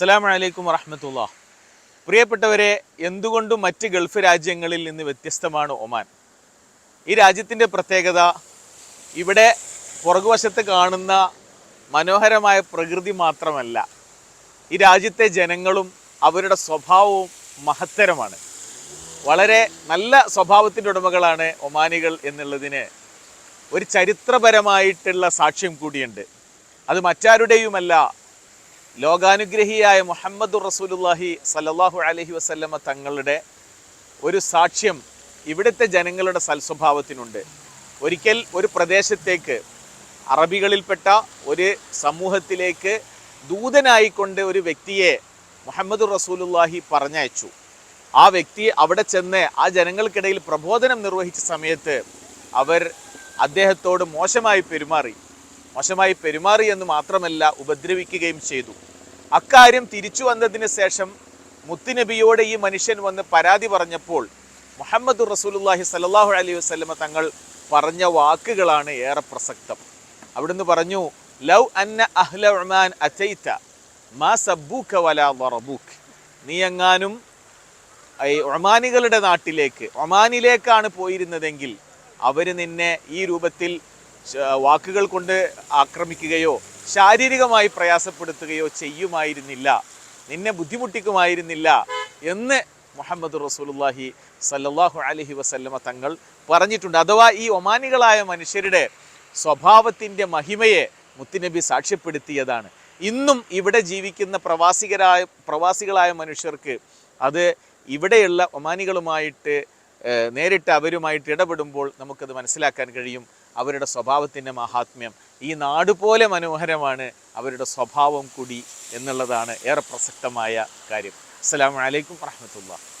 അസ്സലാമു അലൈക്കും വറഹമത്തുള്ള. പ്രിയപ്പെട്ടവരെ എന്തുകൊണ്ടും മറ്റ് ഗൾഫ് രാജ്യങ്ങളിൽ നിന്ന് വ്യത്യസ്തമാണ് ഒമാൻ? ഈ രാജ്യത്തിന്റെ പ്രത്യേകത ഇവിടെ പുറകുവശത്ത് കാണുന്ന മനോഹരമായ പ്രകൃതി മാത്രമല്ല ഈ രാജ്യത്തെ ജനങ്ങളും അവരുടെ സ്വഭാവവും മഹത്തരമാണ്. വളരെ നല്ല സ്വഭാവത്തിന്റെ ഉടമകളാണ് ഒമാനികൾ എന്നുള്ളതിന് ഒരു ചരിത്രപരമായിട്ടുള്ള സാക്ഷ്യം കൂടിയുണ്ട്. അത് മറ്റാരുടെയുമല്ല ലോകാനുഗ്രഹിയായ മുഹമ്മദ് റസൂലുല്ലാഹി സല്ലാഹു അലഹി വസല്ലമ തങ്ങളുടെ ഒരു സാക്ഷ്യം ഇവിടുത്തെ ജനങ്ങളുടെ സൽസ്വഭാവത്തിനുണ്ട്. ഒരിക്കൽ ഒരു പ്രദേശത്തേക്ക് അറബികളിൽപ്പെട്ട ഒരു സമൂഹത്തിലേക്ക് ദൂതനായിക്കൊണ്ട് ഒരു വ്യക്തിയെ മുഹമ്മദ് റസൂലുല്ലാഹി പറഞ്ഞയച്ചു. ആ വ്യക്തി അവിടെ ചെന്ന് ആ ജനങ്ങൾക്കിടയിൽ പ്രബോധനം നിർവഹിച്ച സമയത്ത് അവർ അദ്ദേഹത്തോട് മോശമായി പെരുമാറി. മോശമായി പെരുമാറി എന്ന് മാത്രമല്ല ഉപദ്രവിക്കുകയും ചെയ്തു. അക്കാര്യം തിരിച്ചു വന്നതിന് ശേഷം മുത്തുനബിയോട് ഈ മനുഷ്യൻ വന്ന് പരാതി പറഞ്ഞപ്പോൾ മുഹമ്മദ് റസൂലുല്ലാഹി സല്ലല്ലാഹു അലൈഹി വസല്ലമ തങ്ങൾ പറഞ്ഞ വാക്കുകളാണ് ഏറെ പ്രസക്തം. അവിടുന്ന് പറഞ്ഞു ലൗ അന്ന അഹ്ല ഉമാൻ അറ്റൈത മാ സബ്ബൂക വലാ ളറബൂക നീ എങ്ങാനും ഈ ഒമാനികളുടെ നാട്ടിലേക്ക് ഒമാനിലേക്കാണ് പോയിരുന്നതെങ്കിൽ അവർ നിന്നെ ഈ രൂപത്തിൽ വാക്കുകൾ കൊണ്ട് ആക്രമിക്കുകയോ ശാരീരികമായി പ്രയാസപ്പെടുത്തുകയോ ചെയ്യുമായിരുന്നില്ല. നിന്നെ ബുദ്ധിമുട്ടിക്കുമായിരുന്നില്ല എന്ന് മുഹമ്മദ് റസൂലുള്ളാഹി സല്ലല്ലാഹു അലൈഹി വസല്ലമ തങ്ങൾ പറഞ്ഞിട്ടുണ്ട്. അഥവാ ഈ ഒമാനികളായ മനുഷ്യരുടെ സ്വഭാവത്തിന്റെ മഹിമയെ മുത്തുനബി സാക്ഷ്യപ്പെടുത്തിയതാണ്. ഇന്നും ഇവിടെ ജീവിക്കുന്ന പ്രവാസികരായ പ്രവാസികളായ മനുഷ്യർക്ക് അത് ഇവിടെയുള്ള ഒമാനികളുമായിട്ട് നേരിട്ട് അവരുമായിട്ട് ഇടപെടുമ്പോൾ നമുക്കത് മനസ്സിലാക്കാൻ കഴിയും. അവരുടെ സ്വഭാവത്തിന്റെ മഹാത്മ്യം. ഈ നാട് പോലെ മനോഹരമാണ് അവരുടെ സ്വഭാവം കൂടി എന്നുള്ളതാണ് ഏറെ പ്രസക്തമായ കാര്യം. അസ്സാം വലൈക്കും വറഹ്മത്തുള്ളാഹി.